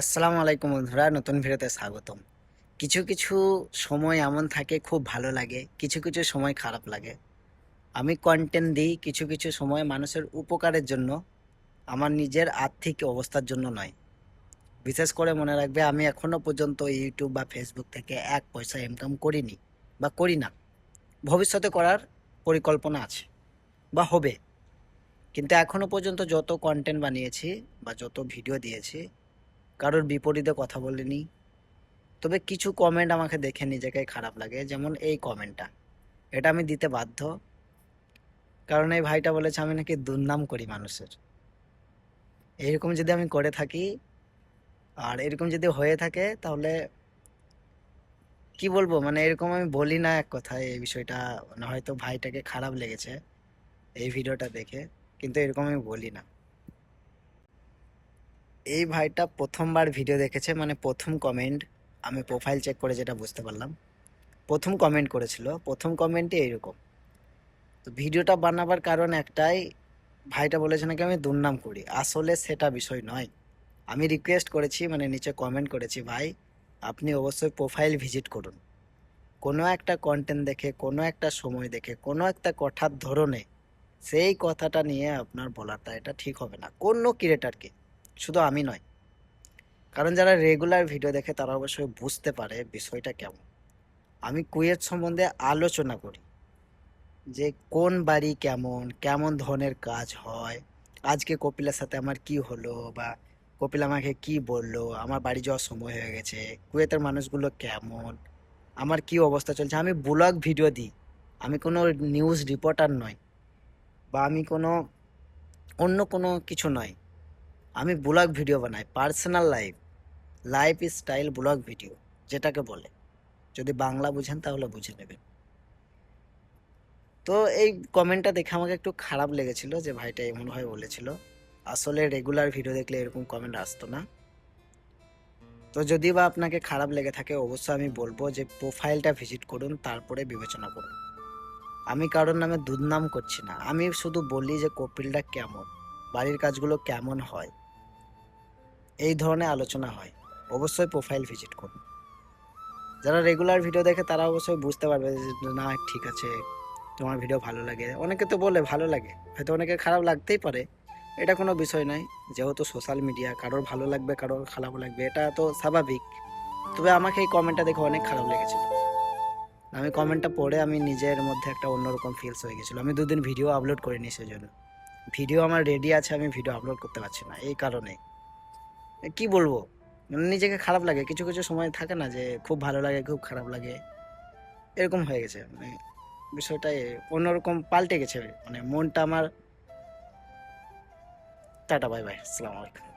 আসসালামু আলাইকুম বন্ধুরা, নতুন ভিডিওতে স্বাগতম। কিছু কিছু সময় এমন থাকে, খুব ভালো লাগে, কিছু কিছু সময় খারাপ লাগে। আমি কন্টেন্ট দিই কিছু কিছু সময় মানুষের উপকারের জন্য, আমার নিজের আর্থিক অবস্থার জন্য নয়। বিশেষ করে মনে রাখবে, আমি এখনও পর্যন্ত ইউটিউব বা ফেসবুক থেকে এক পয়সা ইনকাম করিনি বা করি না। ভবিষ্যতে করার পরিকল্পনা আছে বা হবে। কিন্তু এখনও পর্যন্ত যত কন্টেন্ট বানিয়েছি বা যত ভিডিও দিয়েছি কারোর বিপরীতে কথা বলিনি। তবে কিছু কমেন্ট আমাকে দেখে নিজেকে খারাপ লাগে, যেমন এই কমেন্টটা এটা আমি দিতে বাধ্য। কারণ এই ভাইটা বলেছে, আমি নাকি দুর্নাম করি মানুষের। এইরকম যদি আমি করে থাকি, আর এরকম যদি হয়ে থাকে, তাহলে কি বলব? মানে এরকম আমি বলি না এক কথায় এই বিষয়টা। মানে হয়তো ভাইটাকে খারাপ লেগেছে এই ভিডিওটা দেখে, কিন্তু এরকম আমি বলি না। এই ভাইটা প্রথমবার ভিডিও দেখেছে মানে প্রথম কমেন্ট আমি প্রোফাইল চেক করে যেটা বুঝতে পারলাম। প্রথম কমেন্ট করেছিল, প্রথম কমেন্টে এইরকম তো ভিডিওটা বানাবার কারণ একটাই, ভাইটা বলেছে নাকি আমি দুর্নাম করি। আসলে সেটা বিষয় নয়। আমি রিকোয়েস্ট করেছি মানে নিচে কমেন্ট করেছি, ভাই, আপনি অবশ্যই প্রোফাইল ভিজিট করুন। কোনো একটা কন্টেন্ট দেখে, কোনো একটা সময় দেখে, কোনো একটা কথার ধরনে, সেই কথাটা নিয়ে আপনার বলাটা এটা ঠিক হবে না। কোনো ক্রিয়েটারকে শুধু আমি নয়। কারণ যারা রেগুলার ভিডিও দেখে তারা অবশ্যই বুঝতে পারে বিষয়টা কেমন। আমি কুয়েত সম্বন্ধে আলোচনা করি যে কোন বাড়ি কেমন কেমন ধরনের কাজ হয়, আজকে কপিলের সাথে আমার কি হলো বা কপিল আমাকে কি বলল, আমার বাড়ি যাওয়ার সময় হয়ে গেছে, কুয়েতের মানুষগুলো কেমন, আমার কি অবস্থা চলছে। আমি ব্লগ ভিডিও দিই। আমি কোনো নিউজ রিপোর্টার নয় বা আমি কোনো অন্য কোনো কিছু নয় আমি ব্লগ ভিডিও বানাই personal life life style blog video, যেটাকে বলে। যদি বাংলা বুঝেন তাহলে বুঝে নেবেন। তো এই কমেন্টটা দেখে আমাকে একটু খারাপ লেগেছিল যে ভাইটা এমনভাবে বলেছিল। আসলে রেগুলার ভিডিও দেখলে এরকম কমেন্ট আসতো না। তো যদি বা আপনাকে খারাপ লেগে থাকে, অবশ্যই আমি বলব যে প্রোফাইলটা ভিজিট করুন, তারপরে বিবেচনা করুন। আমি কারোর নামে দুর্নাম করছি না। আমি শুধু বলি যে কপিলটা কেমন, বাড়ির কাজগুলো কেমন হয়। এই ধরনের আলোচনা হয়, অবশ্যই প্রোফাইল ভিজিট করুন। যারা রেগুলার ভিডিও দেখে তারা অবশ্যই বুঝতে পারবে যে, না, ঠিক আছে, তোমার ভিডিও ভালো লাগে। অনেকে তো বলে ভালো লাগে, হয়তো অনেকে খারাপ লাগতেই পারে। এটা কোনো বিষয় নয়, যেহেতু সোশ্যাল মিডিয়া কারোর ভালো লাগবে, কারোর খারাপ লাগবে, এটা তো স্বাভাবিক। তবে আমাকে এই কমেন্টটা দেখে অনেক খারাপ লেগেছিল। আমি কমেন্টটা পড়ে আমি নিজের মধ্যে একটা অন্যরকম ফিলস হয়ে গেছিল। আমি দুদিন ভিডিও আপলোড করিনি সেজন্য। ভিডিও আমার রেডি আছে, আমি ভিডিও আপলোড করতে পারছি না, এই কারণে কি বলব? মানে নিজেকে খারাপ লাগে। কিছু কিছু সময় থাকে না যে খুব ভালো লাগে, খুব খারাপ লাগে। এরকম হয়ে গেছে। মানে বিষয়টা অন্যরকম পাল্টে গেছে। মানে মনটা আমার টাটা, বাই বাই। আসসালামু আলাইকুম।